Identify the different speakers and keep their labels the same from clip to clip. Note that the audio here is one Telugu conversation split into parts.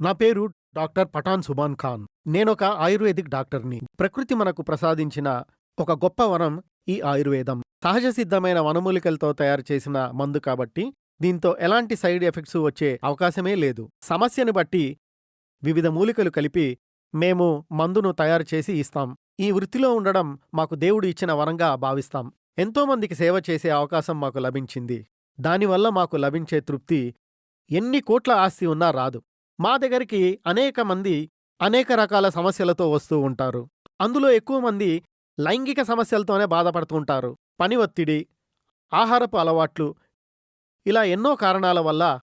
Speaker 1: నా పేరు డాక్టర్ పఠాన్ సుబాన్ ఖాన్. నేనొక ఆయుర్వేదిక్ డాక్టర్ని. ప్రకృతి మనకు ప్రసాదించిన ఒక గొప్ప వరం ఈ ఆయుర్వేదం. సహజ సిద్ధమైన వనమూలికలతో తయారు చేసిన మందు కాబట్టి దీంతో ఎలాంటి సైడ్ ఎఫెక్ట్స్ వచ్చే అవకాశమే లేదు. సమస్యను బట్టి వివిధ మూలికలు కలిపి మేము మందును తయారు చేసి ఇస్తాం. ఈ వృత్తిలో ఉండడం మాకు దేవుడు ఇచ్చిన వరంగా భావిస్తాం. ఎంతోమందికి సేవ చేసే అవకాశం మాకు లభించింది. దానివల్ల మాకు లభించే తృప్తి ఎన్ని కోట్ల ఆస్తి ఉన్నా రాదు. మా దగ్గరికి అనేక మంది అనేక రకాల సమస్యలతో వస్తూ ఉంటారు. అందులో ఎక్కువ మంది లైంగిక సమస్యలతోనే బాధపడుతుంటారు పని ఒత్తిడి ఆహారపు అలవాట్లు ఇలా ఎన్నో కారణాల వల్ల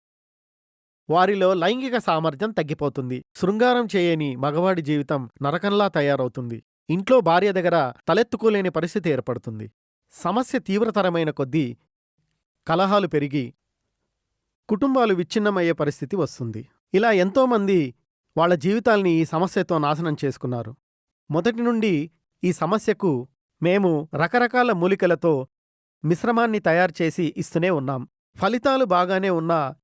Speaker 1: వారిలో లైంగిక సామర్థ్యం తగ్గిపోతుంది. శృంగారం చేయని మగవాడి జీవితం నరకంలా తయారవుతుంది. ఇంట్లో భార్య దగ్గర తలెత్తుకోలేని పరిస్థితి ఏర్పడుతుంది. సమస్య తీవ్రతరమైన కొద్దీ కలహాలు పెరిగి కుటుంబాలు విచ్ఛిన్నమయ్యే పరిస్థితి వస్తుంది. ఇలా ఎంతోమంది వాళ్ళ జీవితాల్ని ఈ సమస్యతో నాశనం చేసుకున్నారు. మొదటి నుండి ఈ సమస్యకు మేము రకరకాల మూలికలతో మిశ్రమాన్ని తయారు చేసి ఇస్తూనే ఉన్నాం. ఫలితాలు బాగానే ఉన్నా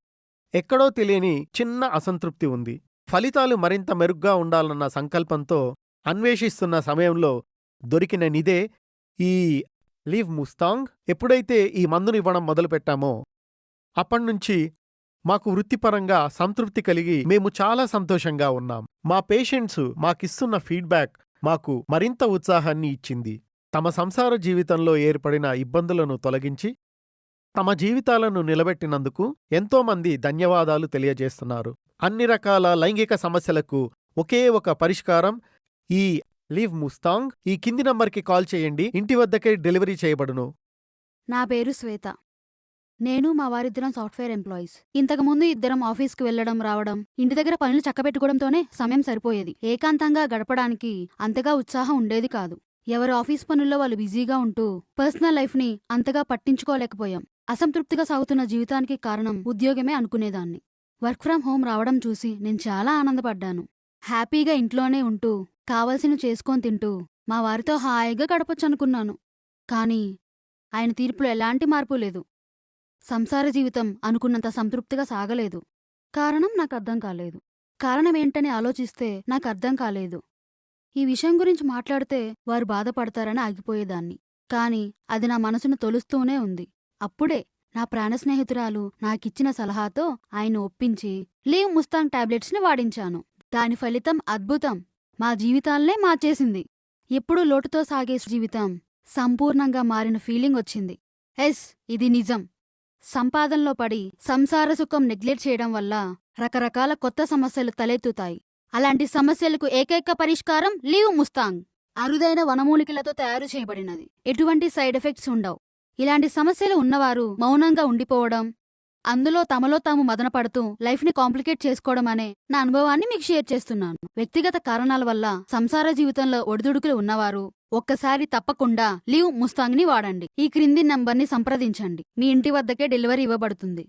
Speaker 1: ఎక్కడో తెలియని చిన్న అసంతృప్తి ఉంది. ఫలితాలు మరింత మెరుగ్గా ఉండాలన్న సంకల్పంతో అన్వేషిస్తున్న సమయంలో దొరికిన నిదే ఈ లీవ్ ముస్తాంగ్ ఎప్పుడైతే ఈ మందును ఇవ్వడం మొదలుపెట్టామో అప్పణ్నుంచి మాకు వృత్తిపరంగా సంతృప్తి కలిగి మేము చాలా సంతోషంగా ఉన్నాం. మా పేషెంట్స్ మాకిస్తున్న ఫీడ్బ్యాక్ మాకు మరింత ఉత్సాహాన్ని ఇచ్చింది. తమ సంసార జీవితంలో ఏర్పడిన ఇబ్బందులను తొలగించి తమ జీవితాలను నిలబెట్టినందుకు ఎంతోమంది ధన్యవాదాలు తెలియజేస్తున్నారు. అన్ని రకాల లైంగిక సమస్యలకు ఒకే ఒక పరిష్కారం ఈ లీవ్ ముస్తాంగ్. ఈ కింది నంబర్కి కాల్ చేయండి. ఇంటి వద్దకే డెలివరీ చేయబడును.
Speaker 2: నా పేరు శ్వేత. నేను మా వారిద్దరం సాఫ్ట్వేర్ ఎంప్లాయీస్. ఇంతకుముందు ఇద్దరం ఆఫీస్కి వెళ్ళడం రావడం ఇంటి దగ్గర పనులు చక్కబెట్టుకోవడంతోనే సమయం సరిపోయేది. ఏకాంతంగా గడపడానికి అంతగా ఉత్సాహం ఉండేది కాదు. ఎవరి ఆఫీస్ పనుల్లో వాళ్ళు బిజీగా ఉంటూ పర్సనల్ లైఫ్ని అంతగా పట్టించుకోలేకపోయాం. అసంతృప్తిగా సాగుతున్న జీవితానికి కారణం ఉద్యోగమే అనుకునేదాన్ని. వర్క్ ఫ్రం హోం రావడం చూసి నేను చాలా ఆనందపడ్డాను. హ్యాపీగా ఇంట్లోనే ఉంటూ కావలసిన చేసుకొని తింటూ మా వారితో హాయిగా గడపొచ్చనుకున్నాను. కానీ ఆయన తీర్పులో ఎలాంటి మార్పు లేదు. సంసార జీవితం అనుకున్నంత సంతృప్తిగా సాగలేదు. కారణం నాకు అర్థం కాలేదు. కారణమేంటని ఆలోచిస్తే నాకు అర్థం కాలేదు. ఈ విషయం గురించి మాట్లాడితే వారు బాధపడతారని ఆగిపోయేదాన్ని. కాని అది నా మనసును తొలుస్తూనే ఉంది. అప్పుడే నా ప్రాణ స్నేహితురాలు నాకిచ్చిన సలహాతో ఆయన ఒప్పించి లీవ్ ముస్తాంగ్ టాబ్లెట్స్ని వాడించాను. దాని ఫలితం అద్భుతం. మా జీవితాలనే మార్చేసింది. ఎప్పుడూ లోటుతో సాగే జీవితం సంపూర్ణంగా మారిన ఫీలింగ్ వచ్చింది. ఎస్ ఇది నిజం. సంపాదనలో పడి సంసార సుఖం నెగ్లెక్ట్ చేయడం వల్ల రకరకాల కొత్త సమస్యలు తలెత్తుతాయి. అలాంటి సమస్యలకు ఏకైక పరిష్కారం లీవ్ ముస్తాంగ్. అరుదైన వనమూలికలతో తయారు చేయబడినది. ఎటువంటి సైడ్ ఎఫెక్ట్స్ ఉండవు. ఇలాంటి సమస్యలు ఉన్నవారు మౌనంగా ఉండిపోవడం అందులో తమలో తాము మదనపడుతూ లైఫ్ని కాంప్లికేట్ చేసుకోవడం అనే నా అనుభవాన్ని మీకు షేర్ చేస్తున్నాను. వ్యక్తిగత కారణాల వల్ల సంసార జీవితంలో ఒడిదుడుకులు ఉన్నవారు ఒక్కసారి తప్పకుండా లీవ్ ముస్తాంగ్ని వాడండి. ఈ క్రింది నంబర్ని సంప్రదించండి. మీ ఇంటి వద్దకే డెలివరీ ఇవ్వబడుతుంది.